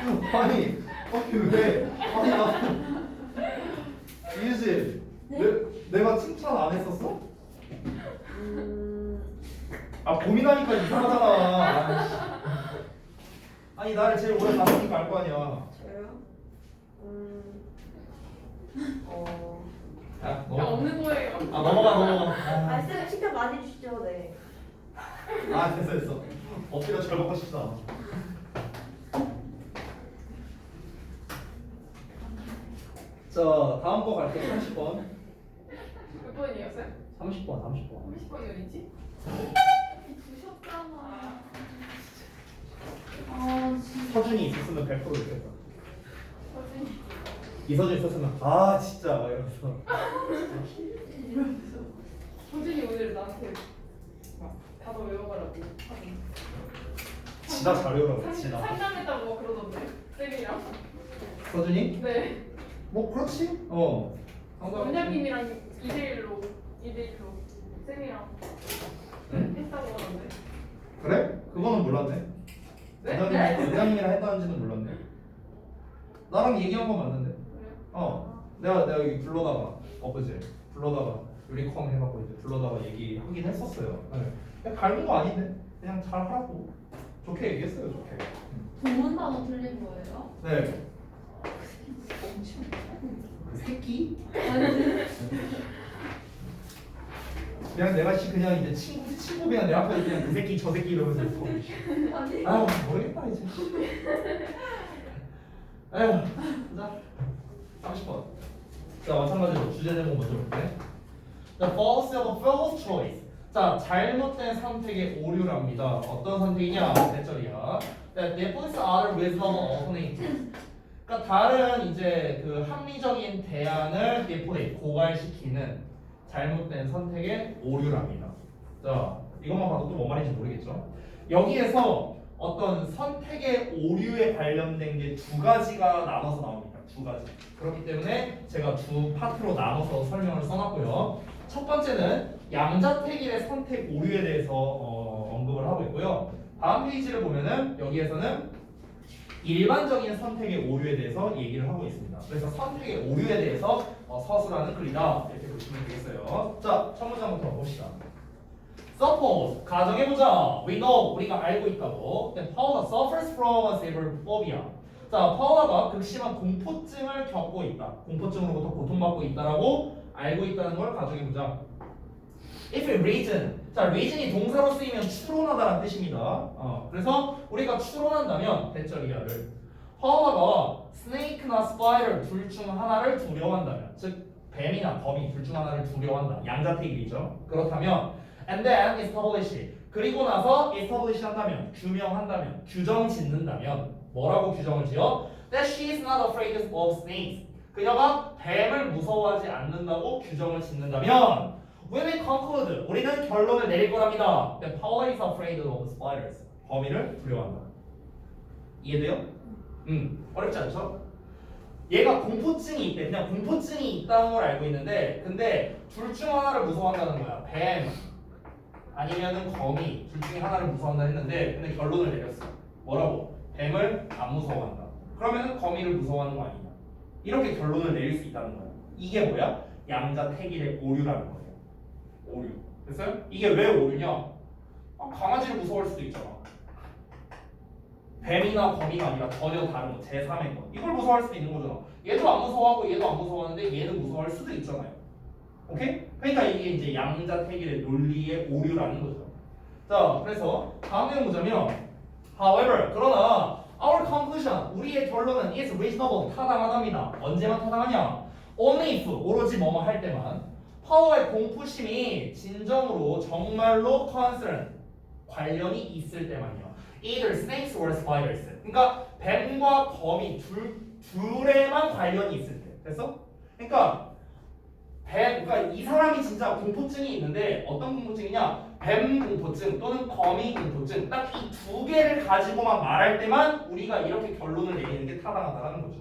아니 아니 왜? 아니 나 이유지 내, 내가 칭찬 안 했었어? 음, 아 고민하니까 이상하잖아 아이씨. 아니 나를 제일 오래 봤으니까 알 거 아니야 저요? 음, 어, 야 없는 거예요. 아 넘어가 넘어가 아, 아, 쌤 칭찬 많이 주시죠, 네. 아 됐어 됐어 엎드려 절 먹고 싶다 자 다음 거 갈게 30번 몇 번이에요, 쌤? 30번 30번 30번이 어디지? 주셨잖아. 아 진짜. 서준이 있었으면 100% 이겼다 서진이. 이서준 있었으면 아 진짜 막 이러면서 서진이 오늘 나한테 막 단어 외워가라고 하는. 지나 잘 외우라고 상- 지나 상담했다고 뭐 그러던데. 쌤이랑. 서준이? 네. 뭐 그렇지 어 원장님이랑 2대1로 2대1로 쌤이랑 응? 했다고 하던데. 그래? 그거는 몰랐네 네? 원장님, 원장님이랑 했다는지는 몰랐네 나랑 얘기한 거 맞는데 그래요? 어 내가 내가 여기 불러다가 엊그제 불러다가 유리컴 해갖고 이제 불러다가 얘기하긴 했었어요 네. 그냥 갈는 거 아닌데 그냥 잘 하라고 좋게 얘기했어요 좋게 동문 단어 틀린 거예요? 네그 새끼? 그냥 내가 씨 그냥 이제 친구 친구 그냥 내 앞에 그냥 그 새끼 저 새끼 이러면서 있어. 아유 모르겠다 이제. 아유 자 30번. 자 마찬가지로 주제 제목 먼저 볼게. The false of a false choice. 자 잘못된 선택의 오류랍니다. 어떤 선택이냐? 대절이야. That different other reasonable alternatives. 그러니까 다른 이제 그 합리적인 대안을 디포레 고갈시키는 잘못된 선택의 오류랍니다. 자 이것만 봐도 또 뭔 말인지 모르겠죠. 여기에서 어떤 선택의 오류에 관련된 게 두 가지가 나눠서 나옵니다. 두 가지. 그렇기 때문에 제가 두 파트로 나눠서 설명을 써놨고요. 첫 번째는 양자택일의 선택 오류에 대해서 어, 언급을 하고 있고요. 다음 페이지를 보면은 여기에서는 일반적인 선택의 오류에 대해서 얘기를 하고 있습니다. 그래서 선택의 오류에 대해서 어, 서술하는 글이다 이렇게 보시면 되겠어요. 자, 첫 문장부터 봅시다. Suppose 가정해보자. We know 우리가 알고 있다고. That Paula suffers from a severe phobia. 자, 파울라가 극심한 공포증을 겪고 있다. 공포증으로부터 고통받고 있다라고 알고 있다는 걸 가정해보자. If reason, 자 reason이 동사로 쓰이면 추론하다라는 뜻입니다. 어, 그래서 우리가 추론한다면 대절이야를 파울라가 snake나 spider 둘중 하나를 두려워한다면, 즉 뱀이나 거미 둘중 하나를 두려워한다. 양자택일이죠. 그렇다면 and then establish 그리고 나서 establish 한다면 규명한다면 규정 짓는다면 뭐라고 규정을 지어? That she is not afraid of snakes. 그녀가 뱀을 무서워하지 않는다고 규정을 짓는다면 We will conclude. 우리는 결론을 내릴 거랍니다. That Paula is afraid of spiders. 거미를 두려워한다. 이해돼요? 음, 어렵지 않죠? 얘가 공포증이 있대. 그냥 공포증이 있다는 걸 알고 있는데, 근데 둘 중 하나를 무서워한다는 거야. 뱀 아니면은 거미 둘 중에 하나를 무서워한다 했는데, 근데 결론을 내렸어. 뭐라고? 뱀을 안 무서워한다. 그러면은 거미를 무서워하는 거 아니냐? 이렇게 결론을 내릴 수 있다는 거야. 이게 뭐야? 양자택일의 오류라는 거예요. 오류. 됐어요? 이게 왜 오류냐? 아, 강아지를 무서워할 수도 있잖아. 뱀이나 거미가 아니라 전혀 다른 거, 제3의 것. 이걸 무서워할 수도 있는 거잖아. 얘도 안 무서워하고 얘도 안 무서워하는데 얘는 무서워할 수도 있잖아요. 오케이? 그러니까 이게 이제 양자택일의 논리의 오류라는 거죠. 자, 그래서 다음 내용 보자면 However, 그러나 our conclusion, 우리의 결론은 is reasonable, 타당하답니다. 언제만 타당하냐? Only if, 오로지 뭐뭐 할 때만 파워의 공포심이 진정으로 정말로 concern, 관련이 있을 때만요. Either snakes or spiders. 그러니까 뱀과 거미 둘 둘에만 관련이 있을 때. 됐어? 그러니까 뱀, 그러니까 이 사람이 진짜 공포증이 있는데 어떤 공포증이냐? 뱀 공포증 또는 거미 공포증 딱 이 두 개를 가지고만 말할 때만 우리가 이렇게 결론을 내리는 게 타당하다는 거죠.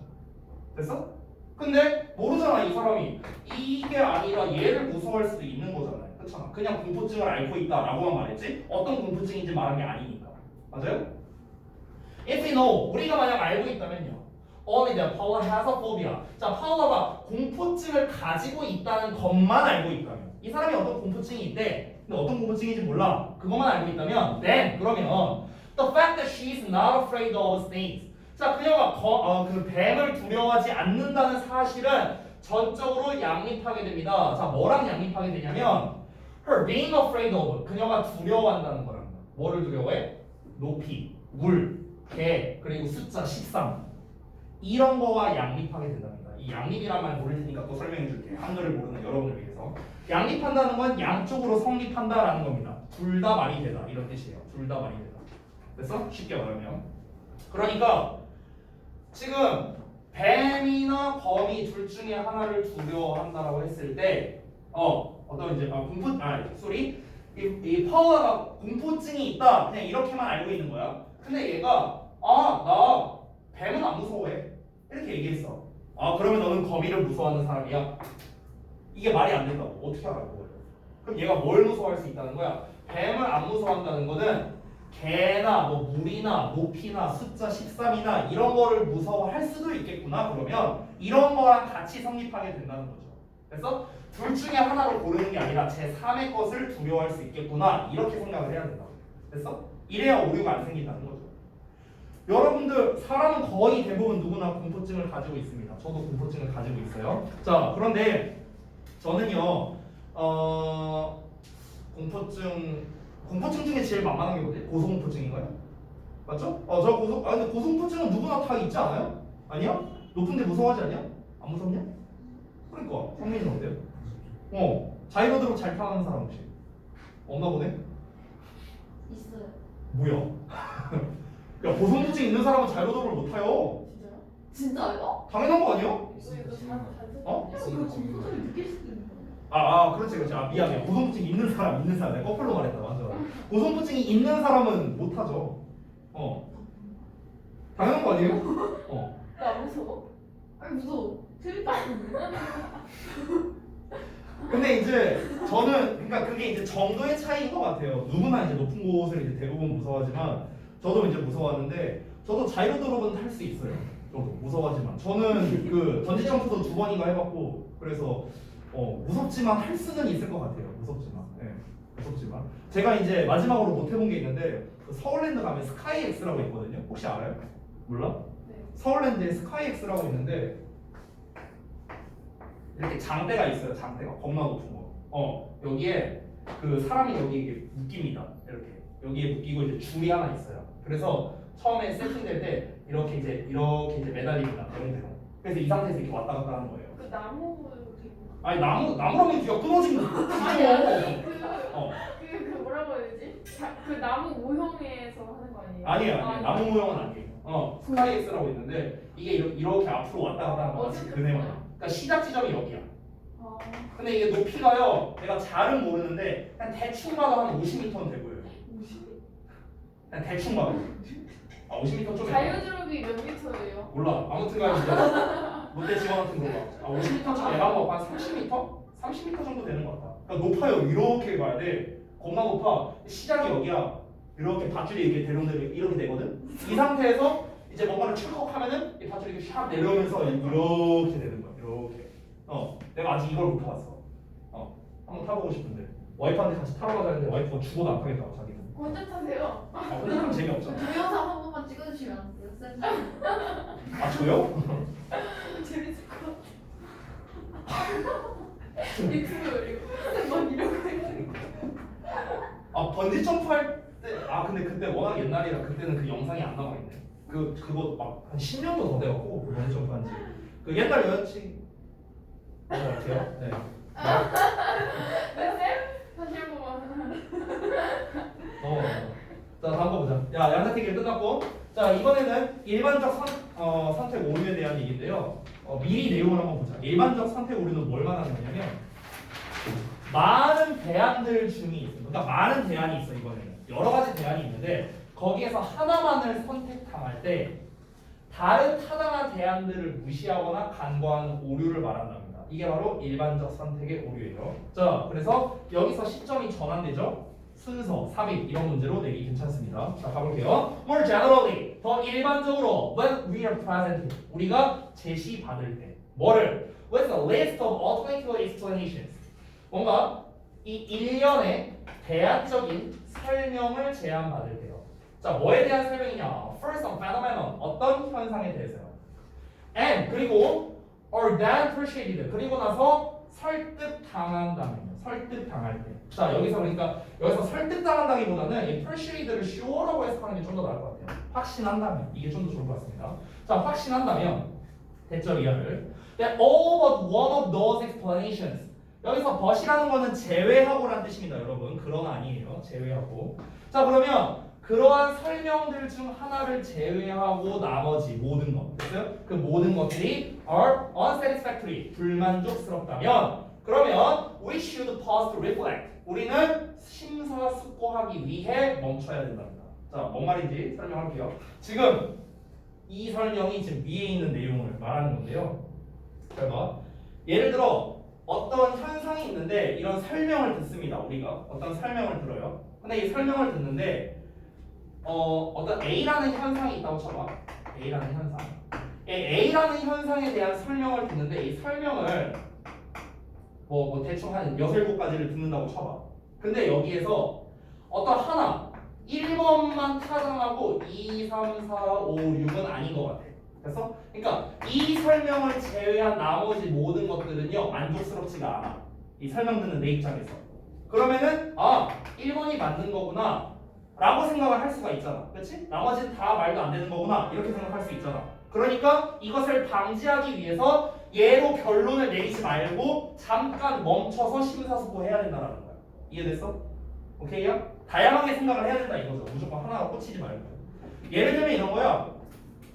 됐어? 근데 모르잖아 이 사람이 이게 아니라 얘를 무서워할 수도 있는 거잖아요. 그렇잖아. 그냥 공포증을 앓고 있다라고만 말했지 어떤 공포증인지 말한 게 아니니까. 맞아요? If we know, 우리가 만약 알고 있다면요. Only that Paula has a phobia. 자, 파울라가 공포증을 가지고 있다는 것만 알고 있다면. 이 사람이 어떤 공포증이 있대. 근데 어떤 공포증인지 몰라. 그것만 알고 있다면, then 그러면 the fact that she is not afraid of snakes. 자, 그녀가 거, 어, 그 뱀을 두려워하지 않는다는 사실은 전적으로 양립하게 됩니다. 자, 뭐랑 양립하게 되냐면 her being afraid of 그녀가 두려워한다는 거랍니다. 뭐를 두려워해? 높이, 물, 개, 그리고 숫자 13 이런 거와 양립하게 된답니다. 이 양립이란 말 모를 테니까 또 설명해 줄게. 한글을 모르는 여러분을 위해서. 양립한다는 건 양쪽으로 성립한다라는 겁니다. 둘 다 말이 되다 이런 뜻이에요. 둘 다 말이 되다. 됐어? 쉽게 말하면. 그러니까 지금 뱀이나 거미 둘 중에 하나를 두려워한다라고 했을 때, 어 어떤 이제 아, 공포 아 소리 이, 이 파워가 공포증이 있다 그냥 이렇게만 알고 있는 거야. 근데 얘가 아 나 뱀은 안 무서워해 이렇게 얘기했어. 아 그러면 너는 거미를 무서워하는 사람이야? 이게 말이 안 된다고 어떻게 알아 그걸? 그럼 얘가 뭘 무서워할 수 있다는 거야? 뱀을 안 무서워한다는 거는 개나 뭐 물이나 높이나 숫자 13이나 이런 거를 무서워할 수도 있겠구나 그러면 이런 거랑 같이 성립하게 된다는 거죠. 그래서 둘 중에 하나로 고르는 게 아니라 제 3의 것을 두려워할 수 있겠구나 이렇게 생각을 해야 된다. 됐어? 이래야 오류가 안 생긴다는 거죠. 여러분들 사람은 거의 대부분 누구나 공포증을 가지고 있습니다. 저도 공포증을 가지고 있어요. 자 그런데 저는요 어 공포증 공포증 중에 제일 만만한 게 뭐지? 고소공포증인가요? 맞죠? 어저 고소 아 근데 고소공포증은 누구나 다 있지 않아요? 아니야? 높은데 무서워하지 않냐? 안 무섭냐? 그러니까 성민이는 어때요? 어 자이로드로 잘 타는 사람 혹시 없나 보네? 있어요. 뭐야? 야 고소공포증 있는 사람은 자이로드를 못 타요. 진짜요? 진짜요? 당연한 거 아니야? 어? 형, 그 공포증을 느낄 수도 있는 거예요. 아, 아 그렇지 그렇지 아 미안해 고소공포증 있는 사람 있는 사람 내가 거꾸로 말했다 맞아 고소공포증이 있는 사람은 못 하죠 어 당연한 거 아니에요? 어 나안 무서워? 아니 무서워. 재밌다. 근데 이제 저는 그러니까 그게 이제 정도의 차이인 것 같아요 누구나 이제 높은 곳을 이제 대부분 무서워하지만 저도 이제 무서워하는데 저도 자이로드롭은 탈수 있어요 저도 무서워하지만 저는 그 던지 점프도 두 번인가 해봤고 그래서 어 무섭지만 할 수는 있을 것 같아요 무섭지만 예 무섭지만 제가 이제 마지막으로 못 해본 게 있는데 그 서울랜드 가면 스카이엑스라고 있거든요 혹시 알아요? 몰라? 네. 서울랜드에 스카이엑스라고 있는데 이렇게 장대가 있어요 장대가. 겁나 높은 거. 어 여기에 그 사람이 여기 이렇게 묶입니다. 이렇게. 여기에 묶이고 이제 줄이 하나 있어요. 그래서 처음에 세팅될 때 이렇게 이제 이렇게 이제 매달립니다 대롱대롱 그래서 이 상태에서 이렇게 왔다 갔다 하는 거예요. 그 나무. 아니 나무 나무라면 뒤가 끊어지면 아니 아니 뒤져 그. 어. 그, 그 뭐라고 해야 되지? 자, 그 나무 모형에서 하는 거 아니에요? 아니에요 아, 아니에요. 나무 모형은 아니에요. 어 스카이엑스라고 있는데 이게 이렇게, 이렇게 앞으로 왔다 갔다 하는 거 같이 어쨌든 그네만 뭐야? 그러니까 시작 지점이 여기야 아, 근데 이게 높이가요. 내가 잘은 모르는데 그냥 대충 봐도 한 50m는 돼 보여요. 50? 그냥 대충 봐도. 아 50m 좀 자유드롭이 몇 미터예요? 몰라. 아무튼간에 롯데 직원 같은 거 봐. 아 50m 좀 애간 거한 30m? 30m 정도 되는 것 같아. 그러니까 높아요. 이렇게 봐야 돼. 겁나 높아. 시작이 여기야. 이렇게 밧줄이 이렇게 대롱대롱 이렇게 되거든. 이 상태에서 이제 뭔가를 출컥하면은 이 밧줄이 이렇게 샥 내려오면서 이렇게 되는 거야. 이렇게. 어, 내가 아직 이걸 못 타봤어. 어, 한번 타보고 싶은데 와이프한테 같이 타러 가자 했는데 와이프가 죽어도 안 타겠다고 자기는. 혼자 타세요? 아, 근데 좀 재미없잖아. 동영상 한 번만 찍어주시면 안 돼요? 쌤? 아 저요? 재밌을 것 같아. 유튜브 이거 막 이러고 있는 아 번지 점프 할 때, 아 근데 그때 워낙 옛날이라 그때는 그 영상이 안 남아 있네. 그 그거 막 한 10년도 더 돼갖고 그 번지 점프 한지. 그 옛날 여자친 것 같아요. 네. 어. 자 다음 거 보자. 야 양자택일 끝났고. 자 이번에는 일반적 선, 어, 선택 오류에 대한 얘기인데요. 어, 미리 내용을 한번 보자. 일반적 선택 오류는 뭘 말하는 거냐면 많은 대안들 중이 있습니다. 그러니까 많은 대안이 있어 이번에는 여러 가지 대안이 있는데 거기에서 하나만을 선택당할 때 다른 타당한 대안들을 무시하거나 간과하는 오류를 말한답니다. 이게 바로 일반적 선택의 오류예요. 자, 그래서 여기서 시점이 전환되죠. 순서, 삽입 이런 문제로 내기 괜찮습니다. 자 가볼게요. More generally 더 일반적으로 when we are presented 우리가 제시 받을 때 뭐를 with a list of alternative explanations 뭔가 이 일련의 대안적인 설명을 제안받을 때요. 자 뭐에 대한 설명이냐? First on phenomenon 어떤 현상에 대해서요. And 그리고 or then persuaded 그리고 나서 설득 당한다면요. 설득 당할 때. 자 여기서 그러니까 여기서 설득 당한다기보다는 이 persuade를 sure라고 해석하는 게 좀 더 나을 것 같아요. 확신한다면 이게 좀 더 좋을 것 같습니다. 자 확신한다면 대절 이하를 that all but one of those explanations 여기서 but이라는 거는 제외하고라는 뜻입니다, 여러분. 그러나 아니에요. 제외하고. 자 그러면 그러한 설명들 중 하나를 제외하고 나머지 모든 것? 그 모든 것들이 are unsatisfactory, 불만족스럽다면 그러면 we should pause to reflect. 우리는 심사숙고하기 위해 멈춰야 된답니다. 자, 뭔 말인지 설명할게요. 지금 이 설명이 지금 위에 있는 내용을 말하는 건데요. 잘 봐. 예를 들어 어떤 현상이 있는데 이런 설명을 듣습니다. 우리가 어떤 설명을 들어요. 근데 이 설명을 듣는데 어, 어떤 A라는 현상이 있다고 쳐봐. A라는 현상. 이 A라는 현상에 대한 설명을 듣는데 이 설명을 뭐, 뭐 대충 한 여섯 일곱 가지를 듣는다고 쳐봐. 근데 여기에서 어떤 하나 1번만 타당하고 2, 3, 4, 5, 6은 아닌 것 같아. 그래서 그러니까 이 설명을 제외한 나머지 모든 것들은요 만족스럽지가 않아. 이 설명 듣는 내 입장에서. 그러면은 아 1번이 맞는 거구나 라고 생각을 할 수가 있잖아. 그렇지? 나머지는 다 말도 안 되는 거구나 이렇게 생각할 수 있잖아. 그러니까 이것을 방지하기 위해서 얘로 결론을 내리지 말고 잠깐 멈춰서 심사숙고해야 된다라는 거야. 이해됐어? 오케이야? 다양하게 생각을 해야 된다 이거죠. 무조건 하나가 꽂히지 말고. 예를 들면 이런 거야.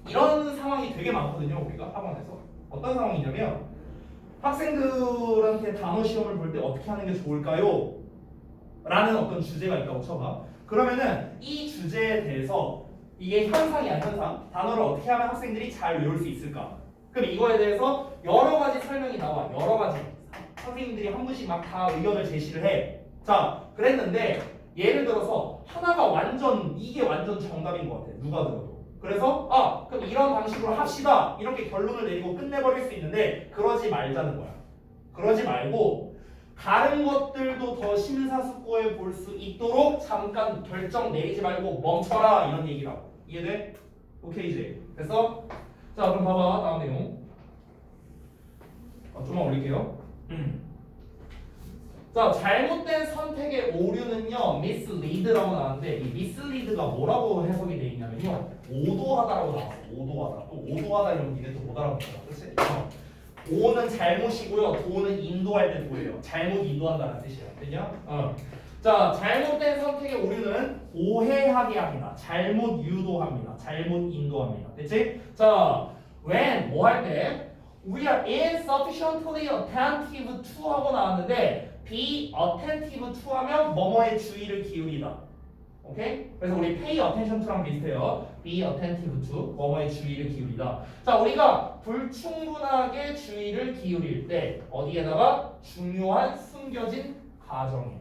이런 상황이 되게 많거든요. 우리가 학원에서 어떤 상황이냐면 학생들한테 단어 시험을 볼 때 어떻게 하는 게 좋을까요? 라는 어떤 주제가 있다고 쳐봐. 그러면은 이 주제에 대해서 이게 현상이야 현상. 단어를 어떻게 하면 학생들이 잘 외울 수 있을까? 그럼 이거에 대해서 여러 가지 설명이 나와. 여러 가지. 선생님들이 한 분씩 막 다 의견을 제시를 해. 자, 그랬는데 예를 들어서 하나가 완전 이게 완전 정답인 것 같아. 누가 들어도. 그래서 아 그럼 이런 방식으로 합시다 이렇게 결론을 내리고 끝내버릴 수 있는데 그러지 말자는 거야. 그러지 말고 다른 것들도 더 심사숙고해 볼 수 있도록 잠깐 결정 내리지 말고 멈춰라 이런 얘기라고 이해돼? 오케이 이제 됐어? 자 그럼 봐봐 다음 내용 어, 좀만 올릴게요 자 잘못된 선택의 오류는요 mislead라고 나왔는데 이 mislead가 뭐라고 해석이 돼 있냐면요 오도하다라고 나왔어 오도하다 또 오도하다 이러면 니네 또못 알아듣잖아 그치? 어. 오는 잘못이고요 도는 인도할 때 도예요 잘못 인도한다는 뜻이야 됐냐? 어. 자 잘못된 선택의 오류는 오해하게 합니다 잘못 유도합니다 잘못 인도합니다 됐지? 자 when 뭐 할 때 we are insufficiently attentive to 하고 나왔는데 be attentive to 하면 뭐뭐에 주의를 기울이다. 오케이? 그래서 우리 pay attention to랑 비슷해요. be attentive to 뭐뭐에 주의를 기울이다. 자, 우리가 불충분하게 주의를 기울일 때 어디에다가 중요한 숨겨진 가정에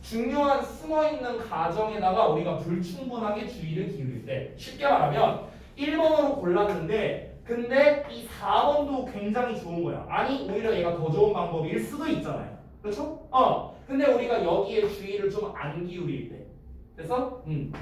중요한 숨어 있는 가정에다가 우리가 불충분하게 주의를 기울일 때 쉽게 말하면 1번으로 골랐는데 근데 이 4번도 굉장히 좋은 거야. 아니 오히려 얘가 더 좋은 방법일 수도 있잖아요. 그렇죠? 어. 근데 우리가 여기에 주의를 좀 안 기울일 때. 그래서 음.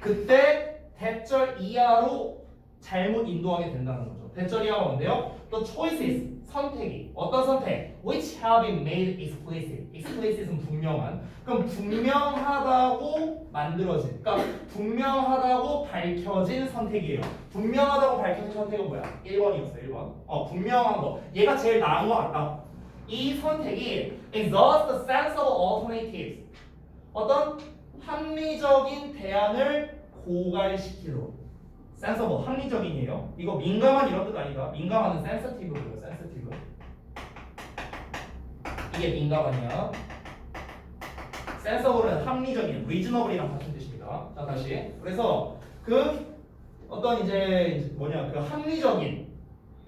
그때 대절 이하로 잘못 인도하게 된다는 거죠. 대절 이하가 뭔데요? 또 choices 선택이 어떤 선택? which have been made explicit. explicit은 분명한. 그럼 분명하다고 만들어진. 그러니까 분명하다고 밝혀진 선택이에요. 분명하다고 밝혀진 선택은 뭐야? 1번이었어. 1번. 어, 분명한 거. 얘가 제일 나은 것 같다. 이 선택이 exhaust the sense of alternatives. 어떤 합리적인 대안을 고갈시키도록. 센서버 합리적인이에요. 이거 민감한 이런 뜻 아니다. 민감한은 sensitive고요. sensitive. 이게 민감한이야. 센서버는 합리적인, reasonable이랑 같은 뜻입니다. 자 다시. 그래서 그 어떤 이제 뭐냐 그 합리적인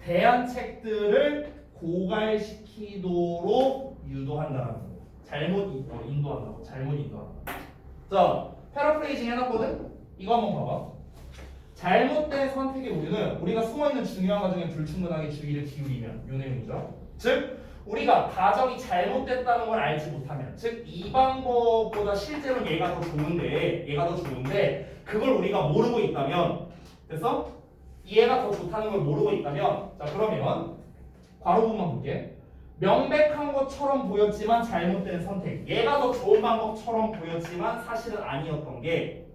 대안책들을 고갈시키도록 유도한다는 거. 잘못 인- 어, 인도한다고. 잘못 인도한다. 자, 패러프레이징 해놨거든? 이거 한번 봐봐. 잘못된 선택의 오류는 우리가 숨어있는 중요한 과정에 불충분하게 주의를 기울이면 요 내용이죠. 즉 우리가 가정이 잘못됐다는 걸 알지 못하면 즉 이 방법보다 실제로 얘가 더 좋은데 얘가 더 좋은데 그걸 우리가 모르고 있다면 그래서 얘가 더 좋다는 걸 모르고 있다면 자 그러면 괄호 부분만 볼게 명백한 것처럼 보였지만 잘못된 선택 얘가 더 좋은 방법처럼 보였지만 사실은 아니었던 게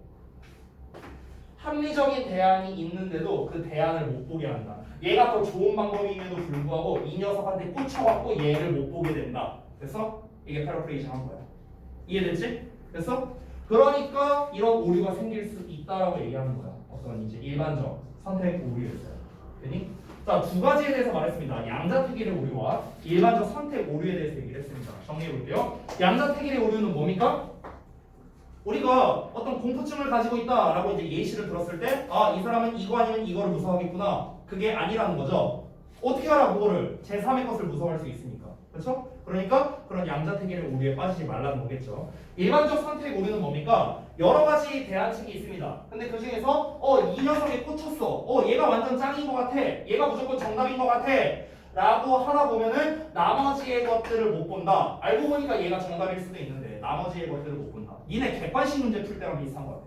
합리적인 대안이 있는데도 그 대안을 못 보게 한다. 얘가 더 좋은 방법임에도 불구하고 이 녀석한테 꽂혀갖고 얘를 못 보게 된다. 그래서 이게 패러프레이징 한 거야. 이해됐지? 됐어? 그러니까 이런 오류가 생길 수 있다라고 얘기하는 거야. 어떤 이제 일반적 선택 오류였어요. 되니? 자, 두 가지에 대해서 말했습니다. 양자택일의 오류와 일반적 선택 오류에 대해서 얘기를 했습니다. 정리해 볼게요. 양자택일의 오류는 뭡니까? 우리가 어떤 공포증을 가지고 있다라고 이제 예시를 들었을 때, 아, 이 사람은 이거 아니면 이거를 무서워하겠구나. 그게 아니라는 거죠. 어떻게 알아, 그거를? 제3의 것을 무서워할 수 있으니까. 그렇죠? 그러니까 그런 양자택일의 오류에 빠지지 말라는 거겠죠. 일반적 선택 오류는 뭡니까? 여러 가지 대안책이 있습니다. 근데 그 중에서 어, 이 녀석에 꽂혔어. 어, 얘가 완전 짱인 것 같아. 얘가 무조건 정답인 것 같아. 라고 하다 보면은 나머지의 것들을 못 본다. 알고 보니까 얘가 정답일 수도 있는데 나머지의 것들을 못 본다. 니네 객관식 문제 풀 때랑 비슷한 것 같아.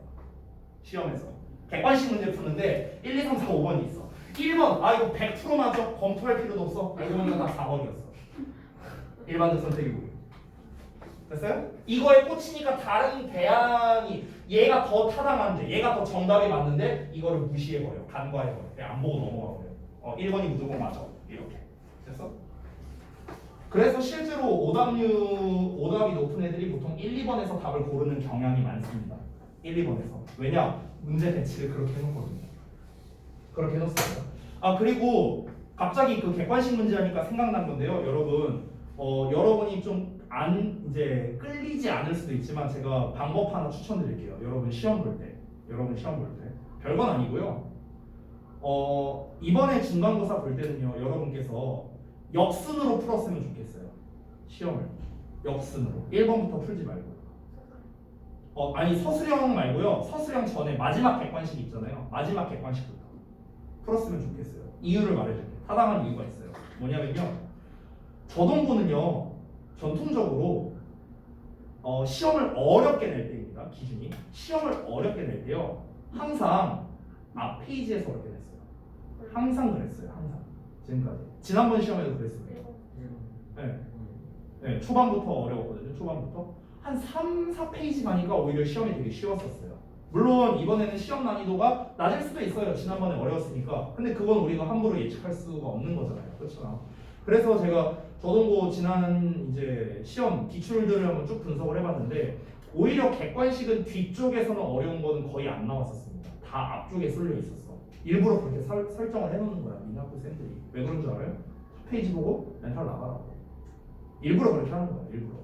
시험에서. 객관식 문제 푸는데 1, 2, 3, 4, 5번이 있어. 1번, 아 이거 100%만 저 검토할 필요도 없어. 알고 보니까 다 4번이었어. 일반적 선택이고. 됐어요? 이거에 꽂히니까 다른 대안이 얘가 더 타당한데 얘가 더 정답이 맞는데 이거를 무시해버려. 간과해버려. 그냥 안 보고 넘어가버려. 어, 1번이 무조건 맞아. 이렇게. 됐어? 그래서 실제로 오답률, 오답이 높은 애들이 보통 1, 2번에서 답을 고르는 경향이 많습니다. 1, 2번에서. 왜냐? 문제 배치를 그렇게 해놓거든요. 그렇게 해놓습니다. 아, 그리고 갑자기 그 객관식 문제 하니까 생각난 건데요. 여러분, 어, 여러분이 좀 안, 이제 끌리지 않을 수도 있지만 제가 방법 하나 추천드릴게요. 여러분 시험 볼 때. 여러분 시험 볼 때. 별건 아니고요. 어, 이번에 중간고사 볼 때는요. 여러분께서 역순으로 풀었으면 좋겠어요. 시험을. 역순으로. 1번부터 풀지 말고. 어, 아니 서술형 말고요. 서술형 전에 마지막 객관식 있잖아요. 마지막 객관식부터 풀었으면 좋겠어요. 이유를 말해줄게요. 타당한 이유가 있어요. 뭐냐면요. 저동부는요. 전통적으로 어, 시험을 어렵게 낼 때입니다. 기준이. 시험을 어렵게 낼 때요. 항상 앞 페이지에서 어렵게 냈어요. 항상 그랬어요. 항상. 지금까지. 지난번 시험에도 그랬습니다. 네. 네, 초반부터 어려웠거든요. 초반부터. 한 3, 4페이지 가니까 오히려 시험이 되게 쉬웠었어요. 물론 이번에는 시험 난이도가 낮을 수도 있어요. 지난번에 어려웠으니까. 근데 그건 우리가 함부로 예측할 수가 없는 거잖아요. 그렇죠? 그래서 제가 저동고 지난 이제 시험 기출들을 한번 쭉 분석을 해봤는데 오히려 객관식은 뒤쪽에서는 어려운 거는 거의 안 나왔었습니다. 다 앞쪽에 쏠려 있었어. 일부러 그렇게 설, 설정을 해놓는 거야 민학교 쌤들이. 왜 그런 줄 알아요? 첫 페이지 보고 멘탈 나가라고. 일부러 그렇게 하는 거야. 일부러.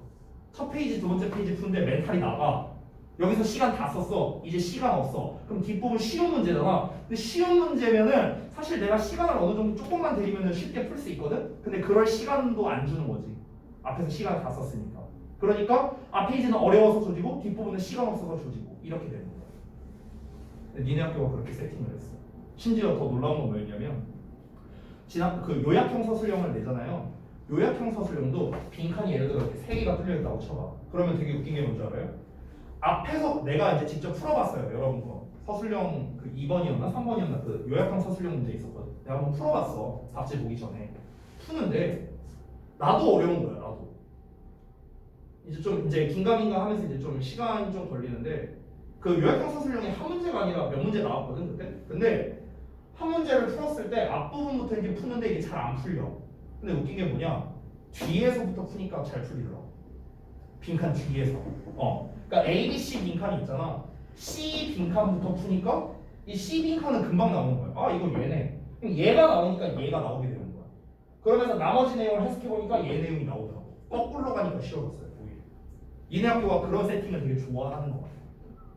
첫 페이지 두 번째 페이지 푸는데 멘탈이 나가. 여기서 시간 다 썼어. 이제 시간 없어. 그럼 뒷부분 쉬운 문제잖아. 근데 쉬운 문제면은 사실 내가 시간을 어느 정도 조금만 들이면 쉽게 풀 수 있거든. 근데 그럴 시간도 안 주는 거지. 앞에서 시간 다 썼으니까. 그러니까 앞 페이지는 어려워서 조지고 뒷부분은 시간 없어서 조지고 이렇게 되는 거야. 근데 니네 학교가 그렇게 세팅을 했어. 심지어 더 놀라운 건 뭐였냐면 지난 그 요약형 서술형을 내잖아요. 요약형 서술형도 빈칸이 예를 들어 이렇게 세 개가 뚫려 있다고 쳐봐. 그러면 되게 웃긴 게 뭔지 알아요? 앞에서 내가 이제 직접 풀어봤어요, 여러분 거. 서술형 그 2번이었나 3번이었나 그 요약형 서술형 문제 있었거든. 내가 한번 풀어봤어. 답지 보기 전에 푸는데 나도 어려운 거야, 나도. 이제 좀 이제 긴가민가 하면서 이제 좀 시간이 좀 걸리는데 그 요약형 서술형이 한 문제가 아니라 몇 문제 나왔거든 그때. 근데 한 문제를 풀었을 때 앞부분부터 이렇게 푸는데 이게 잘 안 풀려. 근데 웃긴 게 뭐냐? 뒤에서부터 푸니까 잘 풀리더라고. 빈칸 뒤에서. 어. 그러니까 A, B, C 빈칸이 있잖아. C 빈칸부터 푸니까 이 C 빈칸은 금방 나오는 거야. 아 이거 얘네. 그럼 얘가 나오니까 얘가 나오게 되는 거야. 그러면서 나머지 내용을 해석해 보니까 얘 내용이 나오더라고. 거꾸로 가니까 쉬워졌어요. 오히려. 이네 학교가 그런 세팅을 되게 좋아하는 것 같아.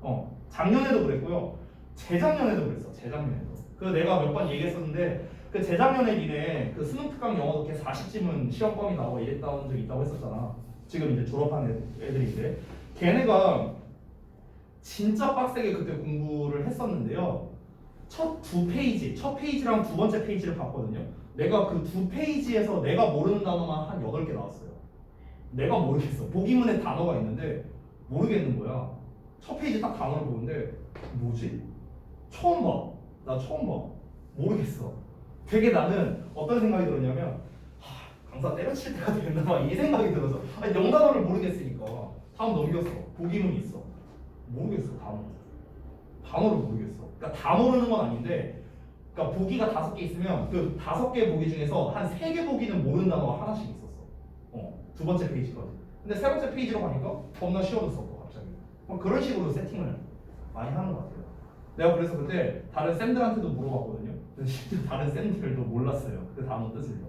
어. 작년에도 그랬고요. 재작년에도 그랬어. 재작년에도. 그 내가 몇 번 얘기했었는데 그 재작년에 니네 그 수능 특강 영어도 이렇게 40지문 시험 범위 나오고 이랬다는 적 있다고 했었잖아. 지금 이제 졸업한 애- 애들인데 걔네가 진짜 빡세게 그때 공부를 했었는데요. 첫 두 페이지, 첫 페이지랑 두 번째 페이지를 봤거든요. 내가 그 두 페이지에서 내가 모르는 단어만 한 여덟 개 나왔어요. 내가 모르겠어. 보기문에 단어가 있는데 모르겠는 거야. 첫 페이지 딱 단어를 보는데 뭐지? 처음 봐. 나 처음 봐. 모르겠어. 되게 나는 어떤 생각이 들었냐면 하, 강사 때려칠 때가 됐나 봐. 이 생각이 들어서 아니 영단어를 모르겠으니까 다음 넘겼어. 보기문이 있어. 모르겠어 단어. 단어를 모르겠어. 그러니까 다 모르는 건 아닌데 그러니까 보기가 다섯 개 있으면 그 다섯 개 보기 중에서 한 세 개 보기는 모르는 단어가 하나씩 있었어. 어, 두 번째 페이지까지. 근데 세 번째 페이지로 가니까 겁나 쉬워졌어, 갑자기. 뭐 그런 식으로 세팅을 많이 하는 것 같아요. 내가 그래서 그때 다른 쌤들한테도 물어봤거든요. 근데 실제 다른 쌤들도 몰랐어요. 그 단어 뜻을요.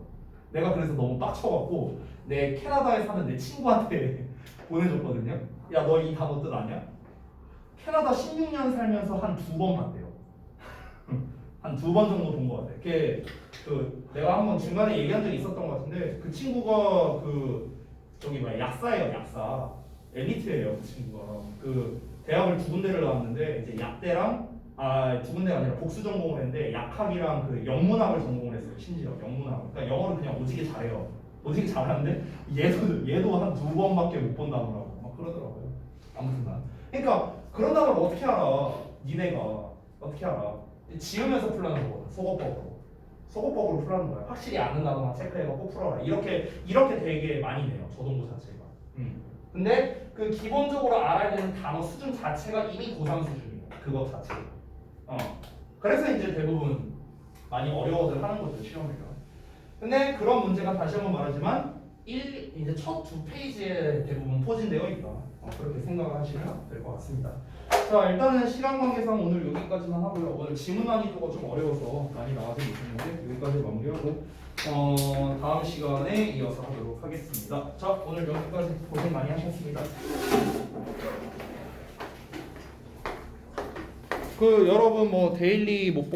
내가 그래서 너무 빡쳐갖고 내 캐나다에 사는 내 친구한테 보내줬거든요. 야, 너 이 단어 뜻 아냐? 캐나다 16년 살면서 한 두 번 봤대요. 한 두 번 정도 본 것 같아. 걔, 그, 내가 한번 중간에 얘기한 적이 있었던 것 같은데, 그 친구가 그, 저기 뭐야, 약사예요, 약사. 엘리트예요, 그 친구가. 그, 대학을 두 군데를 나왔는데, 이제 약대랑, 아, 두 군데가 아니라 복수 전공을 했는데, 약학이랑 그 영문학을 전공을 했어요, 심지어. 영문학. 그러니까 영어를 그냥 오지게 잘해요. 오지게 잘하는데, 얘도, 얘도 한 두 번밖에 못 본다더라고. 막 그러더라고요. 아무튼 난. 그러니까, 그런 단어를 어떻게 알아? 니네가. 어떻게 알아? 지으면서 풀라는 거거든, 속어법으로. 속어법으로 풀라는 거야. 확실히 아는 단어만 체크해갖고 풀어라. 이렇게 이렇게 되게 많이 내요. 저동부 자체가. 음. 근데 그 기본적으로 알아야 되는 단어 수준 자체가 이미 고3 수준이에요. 그것 자체. 어. 그래서 이제 대부분 많이 어려워들 하는 거죠 시험이가. 근데 그런 문제가 다시 한번 말하지만 1 이제 첫 두 페이지에 대부분 포진되어 있다. 어, 그렇게 생각을 하시면 될 것 같습니다. 자 일단은 시간 관계상 오늘 여기까지만 하고요. 오늘 지문 난이도가 좀 어려워서 많이 나와서 있었는데 여기까지 마무리하고 어, 다음 시간에 이어서 하도록 하겠습니다. 자 오늘 여기까지 고생 많이 하셨습니다. 그 여러분 뭐 데일리 못